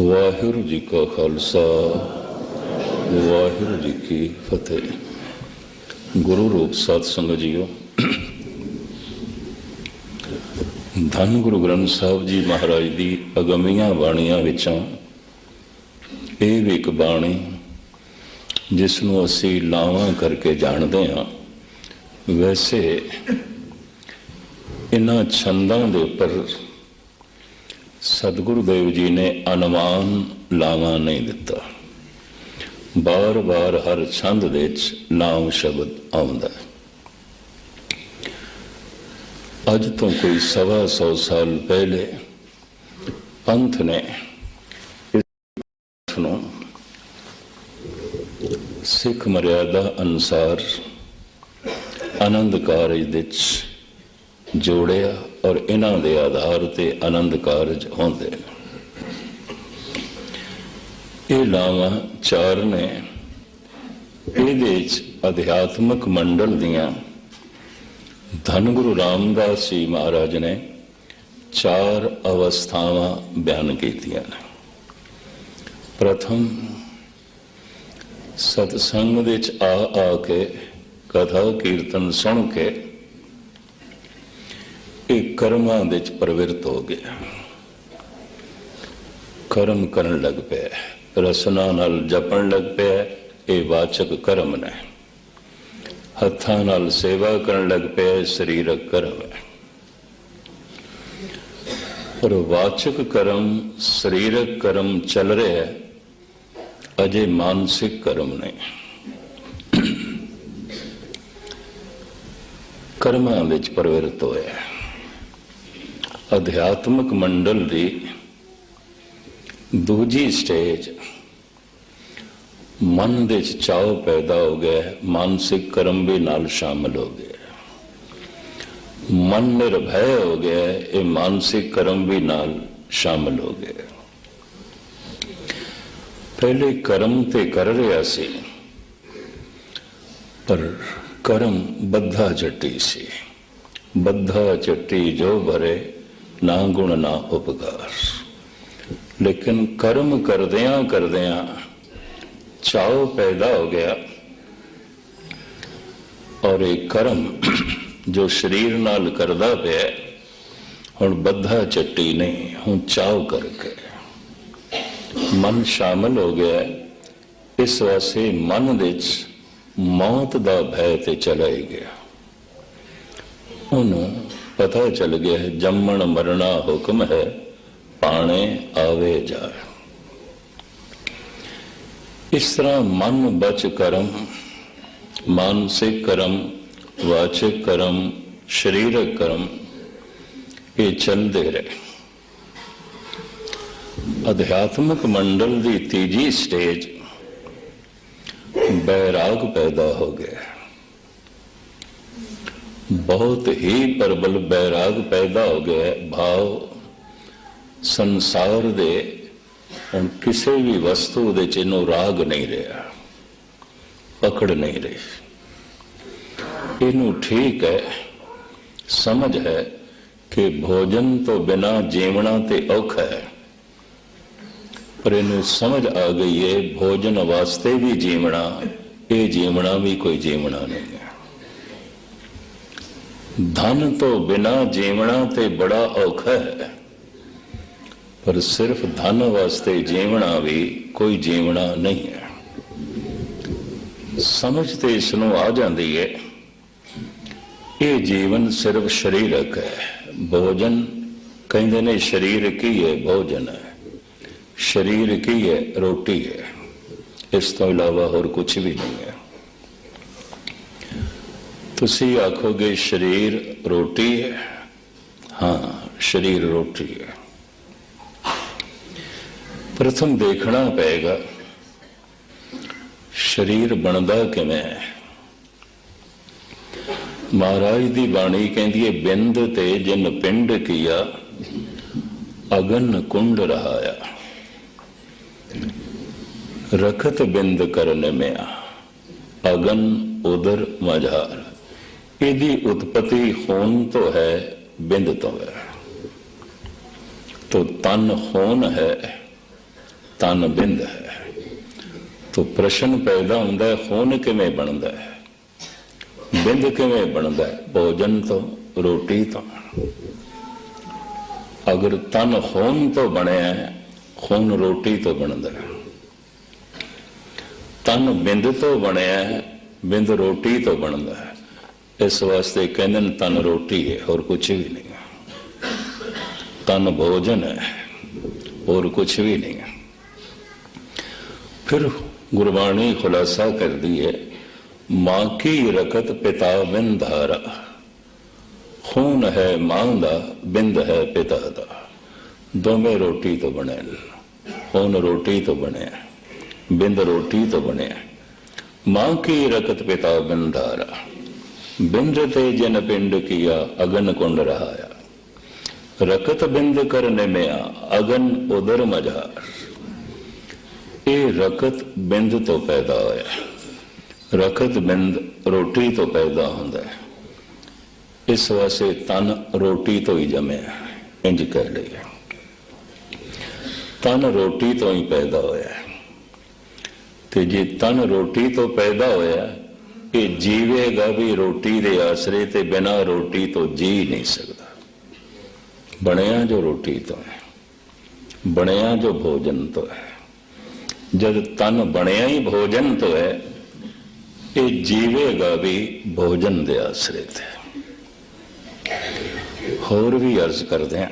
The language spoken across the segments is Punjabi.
ਵਾਹਿਗੁਰੂ ਜੀ ਕਾ ਖਾਲਸਾ, ਵਾਹਿਗੁਰੂ ਜੀ ਕੀ ਫਤਿਹ। ਗੁਰੂ ਰੂਪ ਸਤ ਸੰਗਤ ਜੀਓ, ਧੰਨ ਗੁਰੂ ਗ੍ਰੰਥ ਸਾਹਿਬ ਜੀ ਮਹਾਰਾਜ ਦੀ ਅਗਮੀਆਂ ਬਾਣੀਆਂ ਵਿੱਚੋਂ ਇਹ ਵੀ ਇੱਕ ਬਾਣੀ ਜਿਸ ਨੂੰ ਅਸੀਂ ਲਾਵਾਂ ਕਰਕੇ ਜਾਣਦੇ ਹਾਂ। ਵੈਸੇ ਇਹਨਾਂ ਛੰਦਾਂ ਦੇ ਉੱਪਰ ਸਤਿਗੁਰੂ ਦੇਵ ਜੀ ਨੇ ਅਨੁਮਾਨ ਲਾਵਾਂ ਨਹੀਂ ਦਿੱਤਾ। ਬਾਰ-ਬਾਰ ਹਰ ਛੰਦ ਦੇ ਵਿੱਚ ਨਾਮ ਸ਼ਬਦ ਆਉਂਦਾ ਹੈ। ਅੱਜ ਤੋਂ ਕੋਈ ਸਵਾ ਸੌ ਸਾਲ ਪਹਿਲੇ ਪੰਥ ਨੇ ਇਸ ਨੂੰ ਸਿੱਖ ਮਰਿਆਦਾ ਅਨੁਸਾਰ ਆਨੰਦ ਕਾਰਜ ਦੇ ਵਿੱਚ ਜੋੜਿਆ ਔਰ ਇਹਨਾਂ ਦੇ ਆਧਾਰ ਤੇ ਆਨੰਦ ਕਾਰਜ ਹੁੰਦੇ ਨੇ। ਇਹ ਲਾਵਾਂ ਚਾਰ ਨੇ। ਇਹਦੇ ਵਿੱਚ ਅਧਿਆਤਮਕ ਮੰਡਲ ਦੀਆਂ ਧੰਨ ਗੁਰੂ ਰਾਮਦਾਸ ਜੀ ਮਹਾਰਾਜ ਨੇ ਚਾਰ ਅਵਸਥਾਵਾਂ ਬਿਆਨ ਕੀਤੀਆਂ ਨੇ। ਪ੍ਰਥਮ, ਸਤਸੰਗ ਵਿੱਚ ਆ ਆ ਕੇ ਕਥਾ ਕੀਰਤਨ ਸੁਣ ਕੇ ਇਹ ਕਰਮਾਂ ਵਿੱਚ ਪ੍ਰਵਿਰਤ ਹੋ ਗਿਆ। ਕਰਮ ਕਰਨ ਲੱਗ ਪਿਆ ਰਸਨਾ ਨਾਲ ਜਪਣ ਲੱਗ ਪਿਆ ਇਹ ਵਾਚਕ ਕਰਮ ਨੇ। ਹੱਥਾਂ ਨਾਲ ਸੇਵਾ ਕਰਨ ਲੱਗ ਪਿਆ ਸਰੀਰਕ ਕਰਮ ਹੈ। ਪਰ ਵਾਚਕ ਕਰਮ, ਸਰੀਰਕ ਕਰਮ ਚੱਲ ਰਿਹਾ ਹੈ। ਅਜੇ ਮਾਨਸਿਕ ਕਰਮ ਨਹੀਂ। ਕਰਮਾਂ ਵਿੱਚ ਪਰਵਰਤ ਹੋਇਆ ਅਧਿਆਤਮਕ ਮੰਡਲ ਦੀ ਦੂਜੀ ਸਟੇਜ ਮਨ ਦੇ ਵਿੱਚ ਚਾਉ ਪੈਦਾ ਹੋ ਗਿਆ, ਮਾਨਸਿਕ ਕਰਮ ਵੀ ਨਾਲ ਸ਼ਾਮਲ ਹੋ ਗਿਆ। ਮਨ ਨਿਰਭੈ ਹੋ ਗਿਆ, ਇਹ ਮਾਨਸਿਕ ਕਰਮ ਵੀ ਨਾਲ ਸ਼ਾਮਲ ਹੋ ਗਏ ਪਹਿਲੇ ਕਰਮ ਤੇ ਕਰ ਰਿਹਾ ਸੀ, ਪਰ ਕਰਮ ਬੱਧਾ ਚੱਟੀ ਸੀ। ਬੱਧਾ ਚੱਟੀ ਜੋ ਭਰੇ ਨਾ ਗੁਣ ਨਾ ਉਪਕਾਰ। ਲੇਕਿਨ ਕਰਮ ਕਰਦਿਆਂ ਕਰਦਿਆਂ ਚਾਉ ਪੈਦਾ ਹੋ ਗਿਆ ਔਰ ਇਹ ਕਰਮ ਜੋ ਸਰੀਰ ਨਾਲ ਕਰਦਾ ਪਿਆ, ਹੁਣ ਬੱਧਾ ਚੱਟੀ ਨਹੀਂ, ਹੁਣ ਚਾਉ ਕਰਕੇ। ਮਨ ਸ਼ਾਮਲ ਹੋ ਗਿਆ, ਇਸ ਵਾਸਤੇ ਮਨ ਵਿੱਚ ਮੌਤ ਦਾ ਭੈ ਤੇ ਚਲਾ ਹੀ ਗਿਆ। ਉਹਨੂੰ ਪਤਾ ਚੱਲ ਗਿਆ ਜੰਮਣ ਮਰਣਾ ਹੁਕਮ ਹੈ, ਪਾਣੇ ਆਵੇ ਜਾਏ ਇਸ ਤਰ੍ਹਾਂ ਮਨ ਬਚ ਕਰਮ, ਮਾਨਸਿਕ ਕਰਮ, ਵਾਚਿਕ ਕਰਮ, ਸਰੀਰਕ ਕਰਮ, ਇਹ ਚੱਲਦੇ ਰਹੇ। ਅਧਿਆਤਮਕ ਮੰਡਲ ਦੀ ਤੀਜੀ ਸਟੇਜ ਬੈਰਾਗ ਪੈਦਾ ਹੋ ਗਿਆ ਬਹੁਤ ਹੀ ਪ੍ਰਬਲ ਬੈਰਾਗ ਪੈਦਾ ਹੋ ਗਿਆ ਭਾਵ ਸੰਸਾਰ ਦੇ ਹੁਣ ਕਿਸੇ ਵੀ ਵਸਤੂ ਦੇ ਚਿੰਨੋਂ ਰਾਗ ਨਹੀਂ ਰਿਹਾ, ਪਕੜ ਨਹੀਂ ਰਹੀ। ਇਹਨੂੰ ਠੀਕ ਹੈ, ਸਮਝ ਹੈ ਕਿ ਭੋਜਨ ਤੋਂ ਬਿਨਾ ਜੀਵਣਾ ਤੇ ਔਖਾ ਹੈ। ਪਰ ਇਹਨੂੰ ਸਮਝ ਆ ਗਈ ਹੈ, ਭੋਜਨ ਵਾਸਤੇ ਵੀ ਜੀਵਣਾ, ਇਹ ਜੀਵਣਾ ਵੀ ਕੋਈ ਜੀਵਣਾ ਨਹੀਂ ਹੈ। ਧਨ ਤੋਂ ਬਿਨਾ ਜੀਵਣਾ ਤੇ ਬੜਾ ਔਖਾ ਹੈ। ਪਰ ਸਿਰਫ ਧਨ ਵਾਸਤੇ ਜੀਵਣਾ ਵੀ ਕੋਈ ਜੀਵਣਾ ਨਹੀਂ ਹੈ। ਸਮਝ ਤੇ ਇਸ ਨੂੰ ਆ ਜਾਂਦੀ ਹੈ ਇਹ ਜੀਵਨ ਸਿਰਫ ਸਰੀਰਕ ਹੈ। ਭੋਜਨ ਕਹਿੰਦੇ ਨੇ ਸਰੀਰ ਕੀ ਹੈ ਭੋਜਨ ਹੈ। ਸਰੀਰ ਕੀ ਹੈ ਰੋਟੀ ਹੈ। ਇਸ ਤੋਂ ਇਲਾਵਾ ਹੋਰ ਕੁਝ ਵੀ ਨਹੀਂ ਹੈ। ਤੁਸੀਂ ਆਖੋਗੇ ਸਰੀਰ ਰੋਟੀ ਹੈ? ਹਾਂ, ਸਰੀਰ ਰੋਟੀ ਹੈ। ਪ੍ਰਥਮ ਦੇਖਣਾ ਪਏਗਾ, ਸਰੀਰ ਬਣਦਾ ਕਿਵੇਂ ਹੈ? ਮਹਾਰਾਜ ਦੀ ਬਾਣੀ ਕਹਿੰਦੀ ਹੈ, ਬਿੰਦ ਤੇ ਜਿੰਨ ਪਿੰਡ ਕੀਆ, ਅਗਨ ਕੁੰਡ ਰਹਾਇਆ। ਰਖਤ ਬਿੰਦ ਕਰਨ ਮੈਂ ਅਗਨ ਉਧਰ ਮਝਾਰ। ਇਹਦੀ ਉਤਪਤੀ ਹੋਣ ਤੋਂ ਹੈ ਬਿੰਦ ਤੋਂ ਹੈ तो तन होन है तन बिंद है तो प्रश्न पैदा ਹੁੰਦਾ ਹੈ ਹੋਣ ਕਿਵੇਂ ਬਣਦਾ ਹੈ ਬਿੰਦ ਕਿਵੇਂ ਬਣਦਾ ਹੈ ਭੋਜਨ ਤੋਂ ਰੋਟੀ ਤੋਂ ਅਗਰ ਤਨ ਹੋਣ ਤੋਂ ਬਣਿਆ ਹੈ ਖੂਨ ਰੋਟੀ ਤੋਂ ਬਣਦਾ ਹੈ ਤਨ ਬਿੰਦ ਤੋਂ ਬਣਿਆ ਹੈ ਬਿੰਦ ਰੋਟੀ ਤੋਂ ਬਣਦਾ ਹੈ ਇਸ ਵਾਸਤੇ ਕਹਿੰਦੇ ਨੇ ਤਨ ਰੋਟੀ ਹੈ, ਹੋਰ ਕੁਝ ਵੀ ਨਹੀਂ। ਤਨ ਭੋਜਨ ਹੈ, ਹੋਰ ਕੁਝ ਵੀ ਨਹੀਂ। ਹੈ ਫਿਰ ਗੁਰਬਾਣੀ ਖੁਲਾਸਾ ਕਰਦੀ ਹੈ, ਮਾਂ ਕੀ ਰਕਤ ਪਿਤਾ ਬਿਨ ਧਾਰਾ। ਖੂਨ ਹੈ ਮਾਂ ਦਾ, ਬਿੰਦ ਹੈ ਪਿਤਾ ਦਾ। ਦੋਵੇਂ ਰੋਟੀ ਤੋਂ ਬਣੇ ਖੂਨ ਰੋਟੀ ਤੋਂ ਬਣਿਆ ਬਿੰਦ ਰੋਟੀ ਤੋਂ ਬਣਿਆ ਮਾਂ ਕੀ ਰਕਤ ਪਿਤਾ ਬਿੰਦਾਰਾ ਧਾਰਾ ਬਿੰਦ ਤੇ ਜਨ ਪਿੰਡ ਕੀਆ ਅਗਨ ਕੁੰਡ ਰਹਾਇਆ। ਰਕਤ ਬਿੰਦ ਕਰਨੇ में ਅਗਨ ਉਦਰ ਮਝਾਰ। ਇਹ ਰਕਤ ਬਿੰਦ ਤੋਂ ਪੈਦਾ ਹੋਇਆ। ਰਕਤ ਬਿੰਦ ਰੋਟੀ ਤੋਂ ਪੈਦਾ ਹੁੰਦਾ ਹੈ। ਇਸ ਵਾਸਤੇ ਤਨ ਰੋਟੀ ਤੋਂ ਹੀ ਜਮਿਆ, ਇੰਜ ਕਹਿ ਲਈਏ। ਤਨ ਰੋਟੀ ਤੋਂ ਹੀ ਪੈਦਾ ਹੋਇਆ। ਤੇ ਜੇ ਤਨ ਰੋਟੀ ਤੋਂ ਪੈਦਾ ਹੋਇਆ ਇਹ ਜੀਵੇਗਾ ਵੀ ਰੋਟੀ ਦੇ ਆਸਰੇ ਤੇ ਬਿਨਾ ਰੋਟੀ ਤੋਂ ਜੀ ਨਹੀਂ ਸਕਦਾ। ਬਣਿਆ ਜੋ ਰੋਟੀ ਤੋਂ ਹੈ, ਬਣਿਆ ਜੋ ਭੋਜਨ ਤੋਂ ਹੈ। ਜਦ ਤਨ ਬਣਿਆ ਹੀ ਭੋਜਨ ਤੋਂ ਹੈ, ਇਹ ਜੀਵੇਗਾ ਵੀ ਭੋਜਨ ਦੇ ਆਸਰੇ ਤੇ ਹੋਰ ਵੀ ਅਰਜ਼ ਕਰਦੇ ਹਾਂ।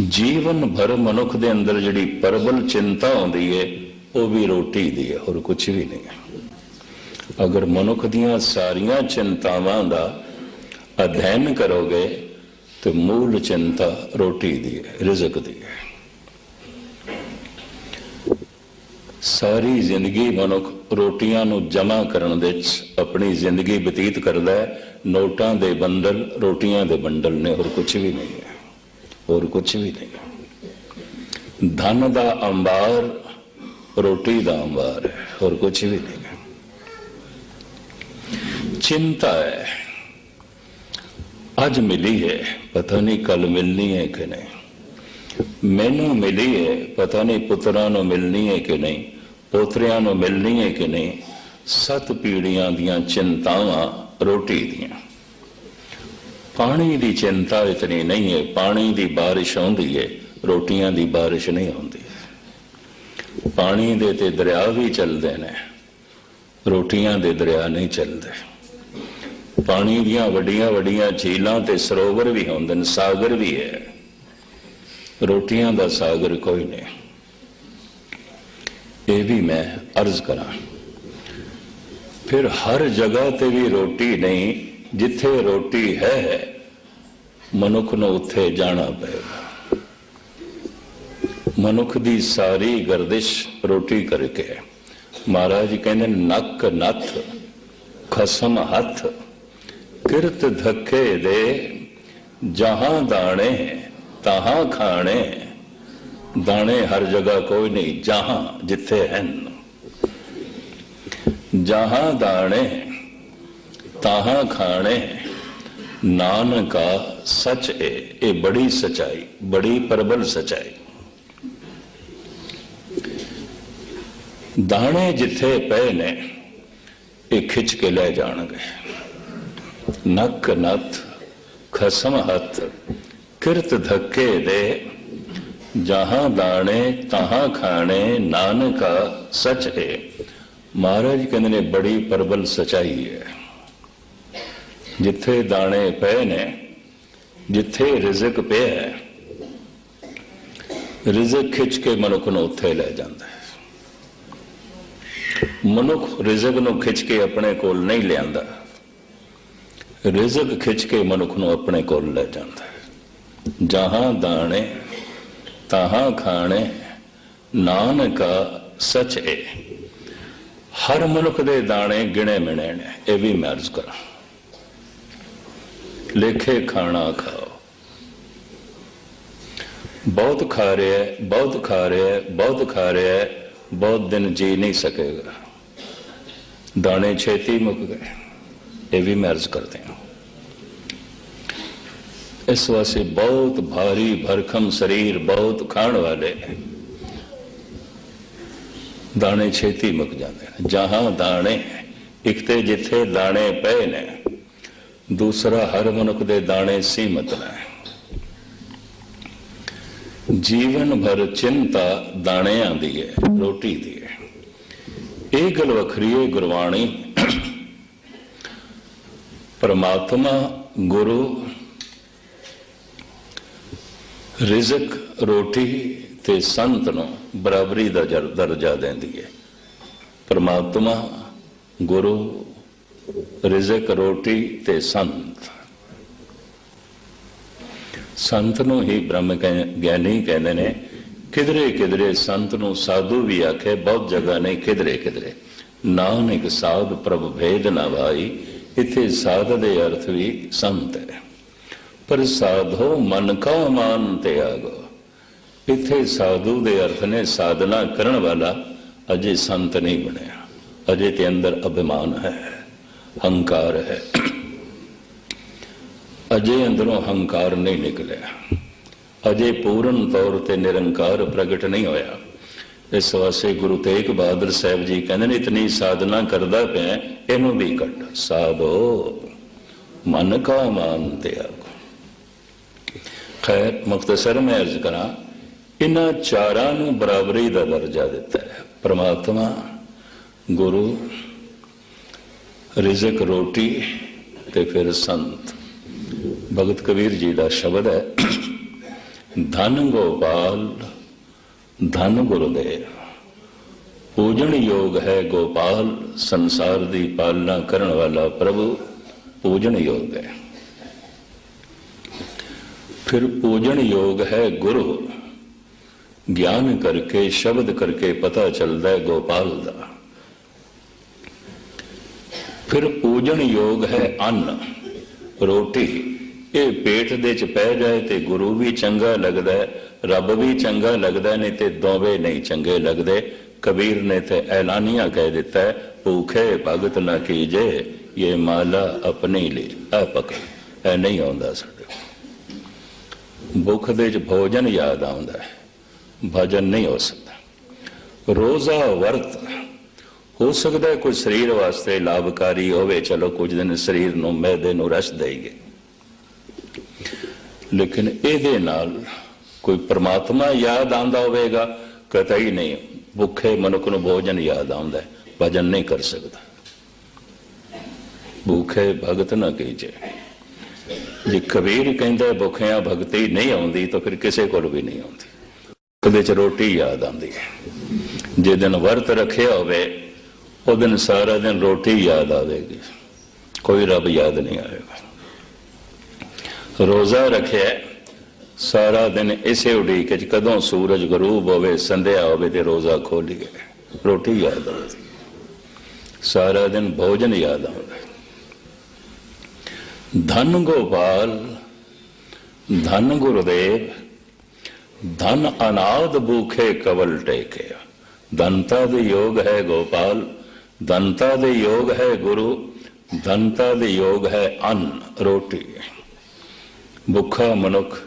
ਜੀਵਨ ਭਰ ਮਨੁੱਖ ਦੇ ਅੰਦਰ ਜਿਹੜੀ ਪਰਬਲ ਚਿੰਤਾ ਆਉਂਦੀ ਹੈ, ਉਹ ਵੀ ਰੋਟੀ ਦੀ ਹੈ, ਹੋਰ ਕੁਝ ਵੀ ਨਹੀਂ ਹੈ। ਅਗਰ ਮਨੁੱਖ ਦੀਆਂ ਸਾਰੀਆਂ ਚਿੰਤਾਵਾਂ ਦਾ ਅਧਿਐਨ ਕਰੋਗੇ, ਤੇ ਮੂਲ ਚਿੰਤਾ ਰੋਟੀ ਦੀ ਹੈ, ਰਿਜ਼ਕ ਦੀ ਹੈ। ਸਾਰੀ ਜ਼ਿੰਦਗੀ ਮਨੁੱਖ ਰੋਟੀਆਂ ਨੂੰ ਜਮ੍ਹਾਂ ਕਰਨ ਦੇ ਵਿੱਚ ਆਪਣੀ ਜ਼ਿੰਦਗੀ ਬਤੀਤ ਕਰਦਾ ਹੈ। ਨੋਟਾਂ ਦੇ ਬੰਡਲ, ਰੋਟੀਆਂ ਦੇ ਬੰਡਲ ਨੇ, ਹੋਰ ਕੁਝ ਵੀ ਨਹੀਂ ਹੈ। ਹੋਰ ਕੁਝ ਵੀ ਨਹੀਂ ਧਨ ਦਾ ਅੰਬਾਰ ਰੋਟੀ ਦਾ ਅੰਬਾਰ ਹੈ, ਹੋਰ ਕੁਝ ਵੀ ਨਹੀਂ। ਹੈ ਚਿੰਤਾ ਹੈ। ਅੱਜ ਮਿਲੀ ਹੈ, ਪਤਾ ਨਹੀਂ ਕੱਲ ਮਿਲਣੀ ਹੈ ਕਿ ਨਹੀਂ। ਮੈਨੂੰ ਮਿਲੀ ਹੈ, ਪਤਾ ਨਹੀਂ ਪੁੱਤਰਾਂ ਨੂੰ ਮਿਲਣੀ ਹੈ ਕਿ ਨਹੀਂ, ਪੋਤਰਿਆਂ ਨੂੰ ਮਿਲਣੀ ਹੈ ਕਿ ਨਹੀਂ। ਸੱਤ ਪੀੜੀਆਂ ਦੀਆਂ ਚਿੰਤਾਵਾਂ ਰੋਟੀ ਦੀਆਂ। ਪਾਣੀ ਦੀ ਚਿੰਤਾ ਇਤਨੀ ਨਹੀਂ ਹੈ, ਪਾਣੀ ਦੀ ਬਾਰਿਸ਼ ਆਉਂਦੀ ਹੈ, ਰੋਟੀਆਂ ਦੀ ਬਾਰਿਸ਼ ਨਹੀਂ ਆਉਂਦੀ। ਪਾਣੀ ਦੇ ਤੇ ਦਰਿਆ ਵੀ ਚੱਲਦੇ ਨੇ, ਰੋਟੀਆਂ ਦੇ ਦਰਿਆ ਨਹੀਂ ਚੱਲਦੇ। ਪਾਣੀ ਦੀਆਂ ਵੱਡੀਆਂ ਵੱਡੀਆਂ ਝੀਲਾਂ ਤੇ ਸਰੋਵਰ ਵੀ ਹੁੰਦੇ ਨੇ, ਸਾਗਰ ਵੀ ਹੈ। ਰੋਟੀਆਂ ਦਾ ਸਾਗਰ ਕੋਈ ਨਹੀਂ। ਇਹ ਵੀ ਮੈਂ ਅਰਜ਼ ਕਰਾਂ। ਫਿਰ ਹਰ ਜਗ੍ਹਾ ਤੇ ਵੀ ਰੋਟੀ ਨਹੀਂ, ਜਿੱਥੇ ਰੋਟੀ ਹੈ, ਮਨੁੱਖ ਨੂੰ ਉੱਥੇ ਜਾਣਾ ਪਏਗਾ। ਮਨੁੱਖ ਦੀ ਸਾਰੀ ਗਰਦਿਸ਼ ਰੋਟੀ ਕਰਕੇ। ਮਹਾਰਾਜ ਕਹਿੰਦੇ ਨੱਕ ਨੱਥ, ਖਸਮ ਹੱਥ। ਕਿਰਤ ਧੱਕੇ ਦੇ, ਜਹਾਂ ਦਾਣੇ, ਤਹਾਂ ਖਾਣੇ। ਦਾਣੇ ਹਰ ਜਗ੍ਹਾ ਕੋਈ ਨਹੀਂ, ਜਹਾਂ ਜਿੱਥੇ ਹਨ। ਜਹਾਂ ਦਾਣੇ, ਤਾਹਾਂ ਖਾਣੇ, ਨਾਨਕਾ ਸੱਚ ਹੈ ਇਹ ਬੜੀ ਸਚਾਈ, ਬੜੀ ਪਰਬਲ ਸਚਾਈ। ਦਾਣੇ ਜਿੱਥੇ ਪਏ ਨੇ, ਇਹ ਖਿੱਚ ਕੇ ਲੈ ਜਾਣਗੇ। ਨੱਕ ਨੱਥ, ਖਸਮ ਹੱਥ, ਕਿਰਤ ਧੱਕੇ ਦੇ, ਜਹਾਂ ਦਾਣੇ ਤਹਾਂ ਖਾਣੇ, ਨਾਨਕਾ ਸੱਚ ਹੈ ਮਹਾਰਾਜ ਕਹਿੰਦੇ ਨੇ, ਬੜੀ ਪਰਬਲ ਸਚਾਈ ਹੈ ਜਿੱਥੇ ਦਾਣੇ ਪਏ ਨੇ, ਜਿੱਥੇ ਰਿਜ਼ਕ ਪਿਆ ਹੈ, ਰਿਜ਼ਕ ਖਿੱਚ ਕੇ ਮਨੁੱਖ ਨੂੰ ਉੱਥੇ ਲੈ ਜਾਂਦਾ ਹੈ। ਮਨੁੱਖ ਰਿਜ਼ਕ ਨੂੰ ਖਿੱਚ ਕੇ ਆਪਣੇ ਕੋਲ ਨਹੀਂ ਲਿਆਂਦਾ। ਰਿਜ਼ਕ ਖਿੱਚ ਕੇ ਮਨੁੱਖ ਨੂੰ ਆਪਣੇ ਕੋਲ ਲੈ ਜਾਂਦਾ ਹੈ। ਜਹਾਂ ਦਾਣੇ, ਤਹਾਂ ਖਾਣੇ, ਨਾਨਕਾ ਸੱਚ ਏ। ਹਰ ਮਨੁੱਖ ਦੇ ਦਾਣੇ ਗਿਣੇ ਮਿਣੇ ਨੇ, ਇਹ ਵੀ ਮੈਂ ਅਰਜ਼ ਕਰਾਂ। ਲੇਖੇ ਖਾਣਾ ਖਾਓ। ਬਹੁਤ ਖਾ ਰਿਹਾ, ਬਹੁਤ ਖਾ ਰਿਹਾ, ਬਹੁਤ ਖਾ ਰਿਹਾ, ਬਹੁਤ ਦਿਨ ਜੀ ਨਹੀਂ ਸਕੇਗਾ। ਦਾਣੇ ਛੇਤੀ ਮੁੱਕ ਗਏ। ਇਹ ਵੀ ਮੈਂ ਅਰਜ਼ ਕਰਦੇ ਹਾਂ। ਇਸ ਵਾਸਤੇ ਬਹੁਤ ਭਾਰੀ ਭਰਖਮ ਸਰੀਰ ਬਹੁਤ ਖਾਣ ਵਾਲੇ ਦਾਣੇ ਛੇਤੀ ਮੁੱਕ ਜਾਂਦੇ ਨੇ। ਜਹਾਂ ਦਾਣੇ, ਇੱਕ ਤੇ ਜਿੱਥੇ ਦਾਣੇ ਪਏ ਨੇ, ਦੂਸਰਾ ਹਰ ਮਨੁੱਖ ਦੇ ਦਾਣੇ ਸੀਮਤ ਨੇ। ਜੀਵਨ ਭਰ ਚਿੰਤਾ ਦਾਣਿਆਂ ਦੀ ਹੈ, ਰੋਟੀ ਦੀ ਹੈ। ਇਹ ਗੱਲ ਵੱਖਰੀ ਹੈ ਗੁਰਬਾਣੀ। ਪਰਮਾਤਮਾ ਗੁਰੂ ਰਿਜ਼ਕ ਰੋਟੀ ਤੇ ਸੰਤ ਨੂੰ ਬਰਾਬਰੀ ਦਾ ਦਰਜਾ ਦਿੰਦੀ ਹੈ। ਪਰਮਾਤਮਾ ਗੁਰੂ ਰਿਜ਼ਕ ਰੋਟੀ ਤੇ ਸੰਤ। ਸੰਤ ਨੂੰ ਹੀ ਬ੍ਰਹਮ ਕਹਿ- ਗਿਆਨੀ ਕਹਿੰਦੇ ਨੇ, ਕਿਧਰੇ ਕਿਧਰੇ ਸੰਤ ਨੂੰ ਸਾਧੂ ਵੀ ਆਖੇ, ਬਹੁਤ ਜਗ੍ਹਾ ਨਹੀਂ ਕਿਧਰੇ ਕਿਧਰੇ। ਨਾਨਕ ਸਾਧ ਪ੍ਰਭ ਭੇਦ ਨਾ ਭਾਈ ਇੱਥੇ ਸਾਧ ਦੇ ਅਰਥ ਵੀ ਸੰਤ ਹੈ। ਪਰ ਸਾਧੋ ਮਨ ਕਾ ਮਾਨ ਤੇ ਆਗੋ ਇੱਥੇ ਸਾਧੂ ਦੇ ਅਰਥ ਨੇ ਸਾਧਨਾ ਕਰਨ ਵਾਲਾ ਅਜੇ ਸੰਤ ਨਹੀਂ ਬਣਿਆ। ਅਜੇ ਤੇ ਅੰਦਰ ਅਭਿਮਾਨ ਹੈ, ਹੰਕਾਰ ਹੈ। ਅਜੇ ਅੰਦਰੋਂ ਹੰਕਾਰ ਨਹੀਂ ਨਿਕਲਿਆ। ਅਜੇ ਪੂਰਨ ਤੌਰ ਤੇ ਨਿਰੰਕਾਰ ਪ੍ਰਗਟ ਨਹੀਂ ਹੋਇਆ। ਇਸ ਵਾਸਤੇ ਗੁਰੂ ਤੇਗ ਬਹਾਦਰ ਸਾਹਿਬ ਜੀ ਕਹਿੰਦੇ ਨੇ, ਇਤਨੀ ਸਾਧਨਾ ਕਰਦਾ ਪਿਆ, ਇਹਨੂੰ ਵੀ ਕੱਢ ਸਾਧੋ ਮਨ ਕਾ ਮਾਨ ਤੇ ਖੈਰ ਮੁਖਤਸਰ ਮੈਂ ਅਰਜ਼ ਕਰਾਂ, ਇਹਨਾਂ ਚਾਰਾਂ ਨੂੰ ਬਰਾਬਰੀ ਦਾ ਦਰਜਾ ਦਿੱਤਾ ਹੈ। ਪ੍ਰਮਾਤਮਾ, ਗੁਰੂ, ਰਿਜ਼ਕ ਰੋਟੀ ਤੇ ਫਿਰ ਸੰਤ। ਭਗਤ ਕਬੀਰ ਜੀ ਦਾ ਸ਼ਬਦ ਹੈ, ਧਨ ਗੋਪਾਲ ਧਨ ਗੁਰਦੇਵ ਪੂਜਣ ਯੋਗ ਹੈ ਗੋਪਾਲ, ਸੰਸਾਰ ਦੀ ਪਾਲਣਾ ਕਰਨ ਵਾਲਾ ਪ੍ਰਭੂ ਪੂਜਣ ਯੋਗ ਹੈ। ਫਿਰ ਪੂਜਣ ਯੋਗ ਹੈ ਗੁਰੂ। ਗਿਆਨ ਕਰਕੇ, ਸ਼ਬਦ ਕਰਕੇ ਪਤਾ ਚੱਲਦਾ ਹੈ ਗੋਪਾਲ ਦਾ। ਫਿਰ ਪੂਜਣ ਯੋਗ ਹੈ ਅੰਨ, ਰੋਟੀ। ਇਹ ਪੇਟ ਦੇ ਚ ਪੈ ਜਾਏ ਤੇ ਗੁਰੂ ਵੀ ਚੰਗਾ ਲੱਗਦਾ ਹੈ, ਰੱਬ ਵੀ ਚੰਗਾ ਲੱਗਦਾ ਨੇ ਤੇ ਦੋਵੇਂ ਨਹੀਂ ਚੰਗੇ ਲੱਗਦੇ। ਕਬੀਰ ਨੇ ਤੇ ਐਲਾਨੀਆਂ ਕਹਿ ਦਿੱਤਾ ਭੂਖੇ ਭਗਤ ਨਾ ਕੀਜੇ, ਇਹ ਮਾਲਾ ਆਪਣੇ ਲਈ ਆ ਪਕ ਇਹ ਨਹੀਂ ਆਉਂਦਾ ਸਾਡੇ ਕੋਲ। ਭੁੱਖ ਦੇ ਚ ਭੋਜਨ ਯਾਦ ਆਉਂਦਾ ਹੈ, ਭਜਨ ਨਹੀਂ ਹੋ ਸਕਦਾ। ਰੋਜ਼ਾ ਵਰਤ, ਹੋ ਸਕਦਾ ਹੈ ਕੋਈ ਸਰੀਰ ਵਾਸਤੇ ਲਾਭਕਾਰੀ ਹੋਵੇ, ਚਲੋ ਕੁਝ ਦਿਨ ਸਰੀਰ ਨੂੰ ਮੈਦੇ ਨੂੰ ਰਸ ਦੇਈਏ। ਲੇਕਿਨ ਇਹਦੇ ਨਾਲ ਕੋਈ ਪਰਮਾਤਮਾ ਯਾਦ ਆਂਦਾ ਹੋਵੇਗਾ ਕਤਈ ਨਹੀਂ ਭੁੱਖੇ ਮਨੁੱਖ ਨੂੰ ਭੋਜਨ ਯਾਦ ਆਉਂਦਾ ਹੈ ਭਜਨ ਨਹੀਂ ਕਰ ਸਕਦਾ। ਭੁੱਖੇ ਭਗਤ ਨਾ ਕੀਜੇ। ਜੇ ਕਬੀਰ ਕਹਿੰਦਾ ਹੈ, ਭੁੱਖਿਆਂ ਭਗਤੀ ਨਹੀਂ ਆਉਂਦੀ ਤਾਂ ਫਿਰ ਕਿਸੇ ਕੋਲ ਵੀ ਨਹੀਂ ਆਉਂਦੀ। ਕਦੇ ਚ ਰੋਟੀ ਯਾਦ ਆਉਂਦੀ ਹੈ। ਜੇ ਦਿਨ ਵਰਤ ਰੱਖਿਆ ਹੋਵੇ ਉਹ ਦਿਨ ਸਾਰਾ ਦਿਨ ਰੋਟੀ ਯਾਦ ਆਵੇਗੀ। ਕੋਈ ਰੱਬ ਯਾਦ ਨਹੀਂ ਆਏਗਾ ਰੋਜ਼ਾ ਰੱਖਿਆ ਸਾਰਾ ਦਿਨ ਇਸੇ ਉਡੀਕ ਚ ਕਦੋਂ ਸੂਰਜ ਗਰੂਬ ਹੋਵੇ, ਸੰਧਿਆ ਹੋਵੇ ਤੇ ਰੋਜ਼ਾ ਖੋਲੀਏ ਰੋਟੀ ਯਾਦ ਆਉਂਦੀ। ਸਾਰਾ ਦਿਨ ਭੋਜਨ ਯਾਦ ਆਉਂਦਾ। ਧਨ ਗੋਪਾਲ, ਧਨ ਗੁਰਦੇਵ, ਧਨ ਅਨਾਦ ਭੂਖੇ ਕਵਲ ਟੇਕੇ ਧਨਤਾ ਦੇ ਯੋਗ ਹੈ ਗੋਪਾਲ, ਧਨਤਾ ਦੇ ਯੋਗ ਹੈ ਗੁਰੂ, ਧਨਤਾ ਦੇ ਯੋਗ ਹੈ ਅੰਨ, ਰੋਟੀ। ਭੁੱਖਾ ਮਨੁੱਖ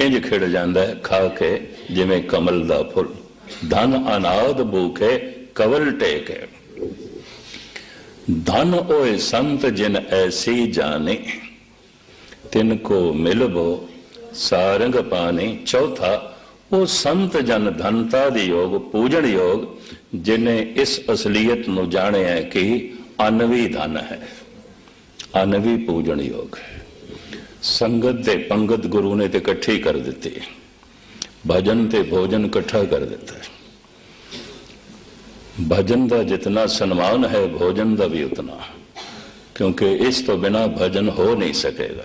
ਇੰਜ ਖਿੜ ਜਾਂਦਾ ਹੈ, ਖਾ ਕੇ, ਜਿਵੇਂ ਕਮਲ ਦਾ ਫੁੱਲ। ਧਨ ਅਨਾਦ ਭੂਖੇ, ਕਵਲ ਟੇਕੇ। ਧਨ ਓਏ ਸੰਤ ਜਿਨ ਐਸੀ ਜਾਣੇ, ਤਿਨ ਕੋ ਮਿਲਬੋ ਸਾਰੰਗ ਪਾਣੀ। ਚੌਥਾ ਉਹ ਸੰਤ ਜਨ ਧਨਤਾ ਦੇ ਯੋਗ ਪੂਜਣ ਯੋਗ, ਜਿਨੇ ਇਸ ਅਸਲੀਅਤ ਨੂੰ ਜਾਣਿਆ ਕਿ ਅਨਵੀ ਧਨ ਹੈ। ਅੰਨ ਪੂਜਣ ਯੋਗ ਹੈ। ਸੰਗਤ ਤੇ ਪੰਗਤ ਗੁਰੂ ਨੇ ਤੇ ਇਕੱਠੀ ਕਰ ਦਿੱਤੀ। ਭਜਨ ਤੇ ਭੋਜਨ ਇਕੱਠਾ ਕਰ ਦਿੱਤਾ। ਭਜਨ ਦਾ ਜਿਤਨਾ ਸਨਮਾਨ ਹੈ, ਭੋਜਨ ਦਾ ਵੀ ਉਤਨਾ। ਕਿਉਂਕਿ ਇਸ ਤੋਂ ਬਿਨਾ ਭਜਨ ਹੋ ਨਹੀਂ ਸਕੇਗਾ।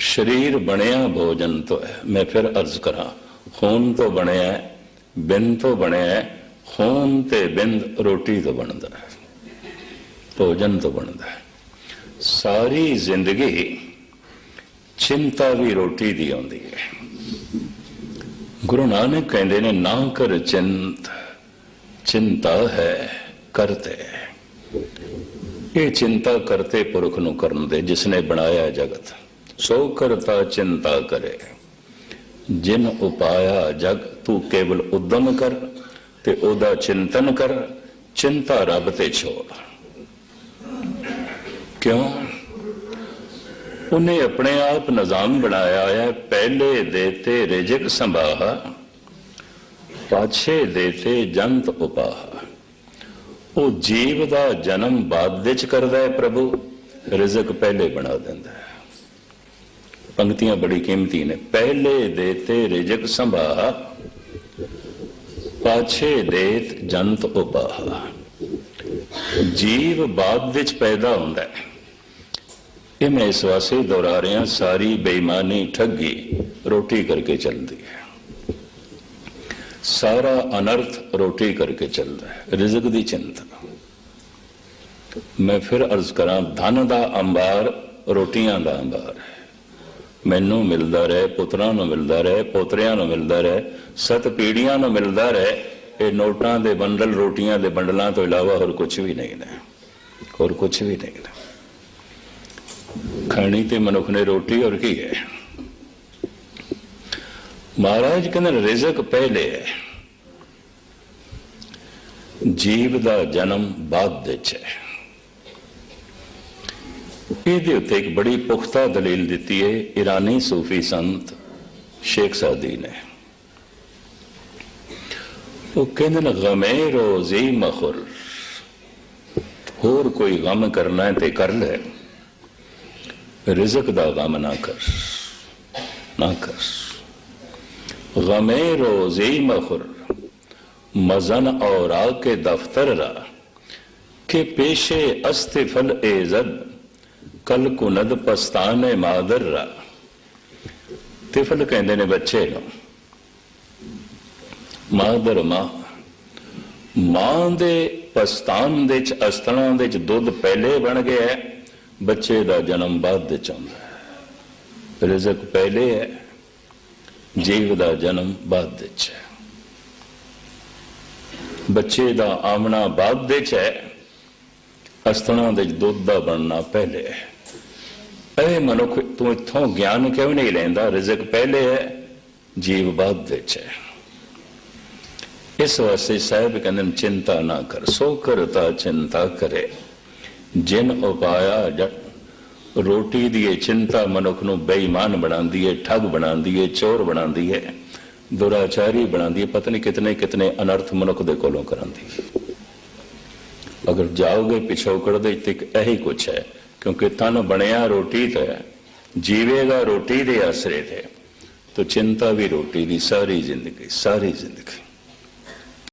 ਸਰੀਰ ਬਣਿਆ ਭੋਜਨ ਤੋਂ ਹੈ। ਮੈਂ ਫਿਰ ਅਰਜ਼ ਕਰਾਂ, ਖੂਨ ਤੋਂ ਬਣਿਆ ਬਿੰਦ ਤੋਂ ਬਣਿਆ ਖੂਨ ਤੇ ਬਿੰਦ ਰੋਟੀ ਤੋਂ ਬਣਦਾ ਹੈ, ਭੋਜਨ ਤੋਂ ਬਣਦਾ ਹੈ। ਸਾਰੀ ਜ਼ਿੰਦਗੀ ਚਿੰਤਾ ਵੀ ਰੋਟੀ ਦੀ ਆਉਂਦੀ ਹੈ। ਗੁਰੂ ਨਾਨਕ ਕਹਿੰਦੇ ਨੇ ਨਾ ਕਰ ਚਿੰਤ, ਚਿੰਤਾ ਹੈ, ਕਰਤੇ ਇਹ ਚਿੰਤਾ ਕਰਤੇ ਪੁਰਖ ਨੂੰ ਕਰਨ ਦੇ ਜਿਸ ਨੇ ਬਣਾਇਆ ਜਗਤ। ਸੋ ਕਰਤਾ ਚਿੰਤਾ ਕਰੇ। ਜਿਨ ਉਪਾਇਆ ਜਗ, ਤੂੰ ਕੇਵਲ ਉਦਮ ਕਰ ਤੇ ਉਹਦਾ ਚਿੰਤਨ ਕਰ, ਚਿੰਤਾ ਰੱਬ ਤੇ ਛੋੜ। ਕਿਉਂ? ਉਹਨੇ ਆਪਣੇ ਆਪ ਨਿਜ਼ਾਮ ਬਣਾਇਆ ਹੈ, ਪਹਿਲੇ ਦੇਤੇ ਰਿਜਕ ਸੰਭਾਹਾ, ਪਾਛੇ ਦੇਤੇ ਜੰਤ ਉਪਾਹਾ। ਉਹ ਜੀਵ ਦਾ ਜਨਮ ਬਾਅਦ ਵਿੱਚ ਕਰਦਾ ਹੈ ਪ੍ਰਭੂ, ਰਿਜ਼ਕ ਪਹਿਲੇ ਬਣਾ ਦਿੰਦਾ ਹੈ। ਪੰਕਤੀਆਂ ਬੜੀ ਕੀਮਤੀ ਨੇ। ਪਹਿਲੇ ਦੇਤੇ ਰਿਜਕ ਸੰਭਾਹਾ, ਪਾਛੇ ਦੇਤ ਜੰਤ ਉਪਾਹਾ। ਜੀਵ ਬਾਅਦ ਵਿੱਚ ਪੈਦਾ ਹੁੰਦਾ ਹੈ। ਇਹ ਮੈਂ ਇਸ ਵਾਸਤੇ ਦੁਹਰਾ ਰਿਹਾ, ਸਾਰੀ ਬੇਈਮਾਨੀ ਠੱਗੀ ਰੋਟੀ ਕਰਕੇ ਚੱਲਦੀ ਹੈ। ਸਾਰਾ ਅਨਰਥ ਰੋਟੀ ਕਰਕੇ ਚੱਲਦਾ ਹੈ, ਰਿਜ਼ਕ ਦੀ ਚਿੰਤਾ। ਮੈਂ ਫਿਰ ਅਰਜ਼ ਕਰਾਂ, ਧਨ ਦਾ ਅੰਬਾਰ ਰੋਟੀਆਂ ਦਾ ਅੰਬਾਰ ਹੈ। ਮੈਨੂੰ ਮਿਲਦਾ ਰਹੇ, ਪੁੱਤਰਾਂ ਨੂੰ ਮਿਲਦਾ ਰਹੇ, ਪੋਤਰਿਆਂ ਨੂੰ ਮਿਲਦਾ ਰਹੇ ਸਤ ਪੀੜੀਆਂ ਨੂੰ ਮਿਲਦਾ ਰਹੇ, ਇਹ ਨੋਟਾਂ ਦੇ ਬੰਡਲ ਰੋਟੀਆਂ ਦੇ ਬੰਡਲਾਂ ਤੋਂ ਇਲਾਵਾ ਹੋਰ ਕੁਝ ਵੀ ਨਹੀਂ ਹੈ ਹੋਰ ਕੁਝ ਵੀ ਨਹੀਂ ਹੈ ਖਾਣੀ ਤੇ ਮਨੁੱਖ ਨੇ ਰੋਟੀ ਔਰ ਕੀ ਹੈ? ਮਹਾਰਾਜ ਕਹਿੰਦੇ ਨੇ, ਰਿਜ਼ਕ ਪਹਿਲੇ ਹੈ। ਜੀਵ ਦਾ ਜਨਮ ਬਾਅਦ ਵਿੱਚ ਹੈ। ਇਹਦੇ ਉੱਤੇ ਇੱਕ ਬੜੀ ਪੁਖਤਾ ਦਲੀਲ ਦਿੱਤੀ ਹੈ, ਇਰਾਨੀ ਸੂਫੀ ਸੰਤ ਸ਼ੇਖ ਸਾਦੀ ਨੇ। ਉਹ ਕਹਿੰਦੇ ਨੇ, ਗਮੇ ਰੋਜ਼ੀ ਮਖੁਰ, ਹੋਰ ਕੋਈ ਗਮ ਕਰਨਾ ਤੇ ਕਰ ਲੈ। ਰਿਜ਼ਕ ਦਾ ਗਮ ਨਾ ਕਰ ਨਾ ਕਰ ਗਮੇ ਰੋਜ਼ੀ ਮਖੁਰ ਮਜ਼ਨ ਔਰਾ ਕੇ ਦਫਤਰ ਰਾ ਕਿ ਪੇਸ਼ੇ ਅਸਤਫਲ ਏਜ਼ਦ ਕਲ ਕੁਨਦ ਪਸਤਾਨੇ ਮਾਦਰ ਰਾ ਤਿਫਲ ਕਹਿੰਦੇ ਨੇ ਬੱਚੇ ਨੂੰ ਮਾਦਰ ਮਾਂ ਮਾਂ ਦੇ ਪਸਤਾਨ ਦੇ ਚ ਅਸਤਣਾ ਦੇ ਚ ਦੁੱਧ ਪਹਿਲੇ ਬਣ ਗਿਆ ਹੈ ਬੱਚੇ ਦਾ ਜਨਮ ਬਾਅਦ ਵਿੱਚ ਆਉਂਦਾ ਹੈ। ਰਿਜ਼ਕ ਪਹਿਲੇ ਹੈ, ਜੀਵ ਦਾ ਜਨਮ ਬਾਅਦ ਚ ਹੈ। ਬੱਚੇ ਦਾ ਆਮਣਾ ਬਾਅਦ ਦੇ ਚ ਹੈ ਅਸਤਣਾ ਦੇ ਦੁੱਧ ਦਾ ਬਣਨਾ ਪਹਿਲੇ ਹੈ। ਇਹ ਮਨੁੱਖ ਤੂੰ ਇਥੋਂ ਗਿਆਨ ਕਿਉਂ ਨਹੀਂ ਲੈਂਦਾ? ਰਿਜ਼ਕ ਪਹਿਲੇ ਹੈ, ਜੀਵ ਬਾਅਦ ਦੇ ਚ ਹੈ। ਇਸ ਵਾਸਤੇ ਸਾਹਿਬ ਕਹਿੰਦੇ ਚਿੰਤਾ ਨਾ ਕਰ ਸੋ ਕਰਤਾ ਚਿੰਤਾ ਕਰੇ। ਜਿਨ ਉਪਾਇਆ ਜਟ ਰੋਟੀ ਦੀ ਇਹ ਚਿੰਤਾ ਮਨੁੱਖ ਨੂੰ ਬੇਈਮਾਨ ਬਣਾਉਂਦੀ ਹੈ ਠੱਗ ਬਣਾਉਂਦੀ ਹੈ ਚੋਰ ਬਣਾਉਂਦੀ ਹੈ ਦੁਰਾਚਾਰੀ ਬਣਾਉਂਦੀ ਹੈ ਪਤਨੀ ਕਿਤਨੇ ਕਿਤਨੇ ਅਨਰਥ ਮਨੁੱਖ ਦੇ ਕੋਲੋਂ ਕਰਾਂਦੀ ਹੈ ਅਗਰ ਜਾਓਗੇ ਪਿਛੋਕੜ ਦੇ ਤੇ ਇਹੀ ਕੁਛ ਹੈ, ਕਿਉਂਕਿ ਤਨ ਬਣਿਆ ਰੋਟੀ ਤੇ ਜੀਵੇਗਾ ਰੋਟੀ ਦੇ ਆਸਰੇ ਤੇ ਤੋ ਚਿੰਤਾ ਵੀ ਰੋਟੀ ਦੀ ਸਾਰੀ ਜ਼ਿੰਦਗੀ ਸਾਰੀ ਜ਼ਿੰਦਗੀ।